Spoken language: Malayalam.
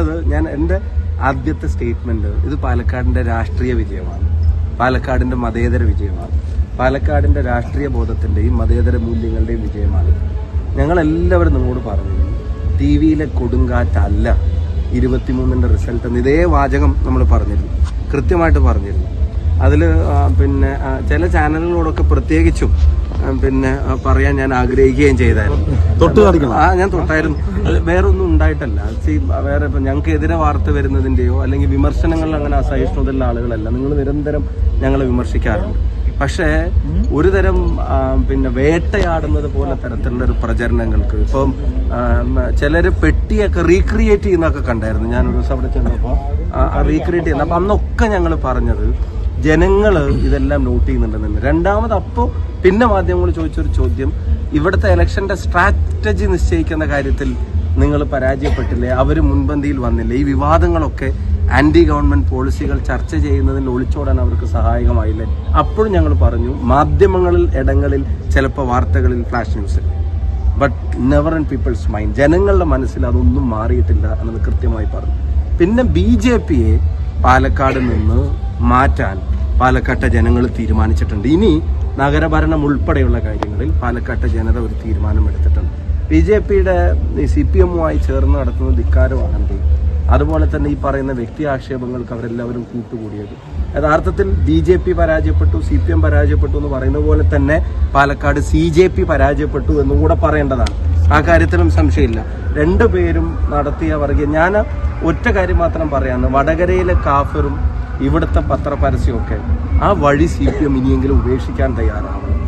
പറയാനുള്ളത് ഞാൻ എന്റെ ആദ്യത്തെ സ്റ്റേറ്റ്മെന്റ് ഇത് പാലക്കാടിന്റെ രാഷ്ട്രീയ വിജയമാണ്. പാലക്കാടിന്റെ മതേതര വിജയമാണ്. പാലക്കാടിന്റെ രാഷ്ട്രീയ ബോധത്തിന്റെയും മതേതര മൂല്യങ്ങളുടെയും വിജയമാണ്. ഞങ്ങൾ എല്ലാവരും നിങ്ങളോട് പറഞ്ഞു ടി വിയിലെ കൊടുങ്കാറ്റല്ല. ഇരുപത്തിമൂന്നിന്റെ റിസൾട്ട് എന്ന് ഇതേ വാചകം നമ്മൾ പറഞ്ഞിരുന്നു. കൃത്യമായിട്ട് പറഞ്ഞിരുന്നു. അതിൽ പിന്നെ ചില ചാനലുകളോടൊക്കെ പ്രത്യേകിച്ചും പിന്നെ പറയാൻ ഞാൻ ആഗ്രഹിക്കുകയും ചെയ്തായിരുന്നു. തൊട്ട് കാണിക്കണം. ആ ഞാൻ തൊട്ടായിരുന്നു. അത് വേറെ ഒന്നും ഉണ്ടായിട്ടല്ല വേറെ ഇപ്പം ഞങ്ങൾക്ക് എതിരെ വാർത്ത വരുന്നതിന്റെയോ അല്ലെങ്കിൽ വിമർശനങ്ങളിൽ അങ്ങനെ അസഹിഷ്ണുതയുള്ള ആളുകളല്ല. നിങ്ങൾ നിരന്തരം ഞങ്ങളെ വിമർശിക്കാറുണ്ട്. പക്ഷേ ഒരു തരം പിന്നെ വേട്ടയാടുന്നത് പോലെ തരത്തിലുള്ള ഒരു പ്രചരണങ്ങൾക്ക് ഇപ്പം ചിലര് പെട്ടിയൊക്കെ റീക്രിയേറ്റ് ചെയ്യുന്നൊക്കെ കണ്ടായിരുന്നു. ഞാൻ ഒരു ദിവസം അവിടെ ചെന്നപ്പോൾ റീക്രിയേറ്റ് ചെയ്യുന്ന അപ്പൊ അന്നൊക്കെ ഞങ്ങൾ പറഞ്ഞത് ജനങ്ങൾ ഇതെല്ലാം നോട്ട് ചെയ്യുന്നുണ്ടെന്ന് രണ്ടാമത് അപ്പോൾ പിന്നെ മാധ്യമങ്ങൾ ചോദിച്ചൊരു ചോദ്യം. ഇവിടുത്തെ ഇലക്ഷന്റെ സ്ട്രാറ്റജി നിശ്ചയിക്കുന്ന കാര്യത്തിൽ നിങ്ങൾ പരാജയപ്പെട്ടില്ലേ? അവർ മുൻപന്തിയിൽ വന്നില്ലേ? ഈ വിവാദങ്ങളൊക്കെ ആന്റി ഗവൺമെന്റ് പോളിസികൾ ചർച്ച ചെയ്യുന്നതിൽ ഒളിച്ചോടാൻ അവർക്ക് സഹായകമായില്ലേ? അപ്പോഴും ഞങ്ങൾ പറഞ്ഞു മാധ്യമങ്ങളിൽ ഇടങ്ങളിൽ ചിലപ്പോൾ വാർത്തകളിൽ flash news but never in people's mind ജനങ്ങളുടെ മനസ്സിൽ അതൊന്നും മാറിയിട്ടില്ല എന്നത് കൃത്യമായി പറഞ്ഞു. പിന്നെ ബി ജെ പിയെ പാലക്കാട് നിന്ന് മാറ്റാൻ പാലക്കാട്ടെ ജനങ്ങൾ തീരുമാനിച്ചിട്ടുണ്ട്. ഇനി നഗരഭരണം ഉൾപ്പെടെയുള്ള കാര്യങ്ങളിൽ പാലക്കാട്ടെ ജനത ഒരു തീരുമാനം എടുത്തിട്ടുണ്ട്. ബി ജെ പിയുടെ സി പി എമ്മുമായി ചേർന്ന് നടത്തുന്ന ധിക്കാരമാണെങ്കിൽ അതുപോലെ തന്നെ ഈ പറയുന്ന വ്യക്തി ആക്ഷേപങ്ങൾക്ക് അവരെല്ലാവരും കൂട്ടുകൂടിയത്. യഥാർത്ഥത്തിൽ ബി ജെ പി പരാജയപ്പെട്ടു സി പി എം പരാജയപ്പെട്ടു എന്ന് പറയുന്ന പോലെ തന്നെ പാലക്കാട് സി ജെ പി പരാജയപ്പെട്ടു എന്നും കൂടെ പറയേണ്ടതാണ്. ആ കാര്യത്തിലും സംശയമില്ല. രണ്ടു പേരും നടത്തിയ വർഗീയ ഞാൻ ഒറ്റ കാര്യം മാത്രം പറയാമെന്ന് വടകരയിലെ കാഫറും ഇവിടുത്തെ പത്രപരസ്യമൊക്കെ ആ വഴി സി പി എം ഇനിയെങ്കിലും ഉപേക്ഷിക്കാൻ തയ്യാറാവണം.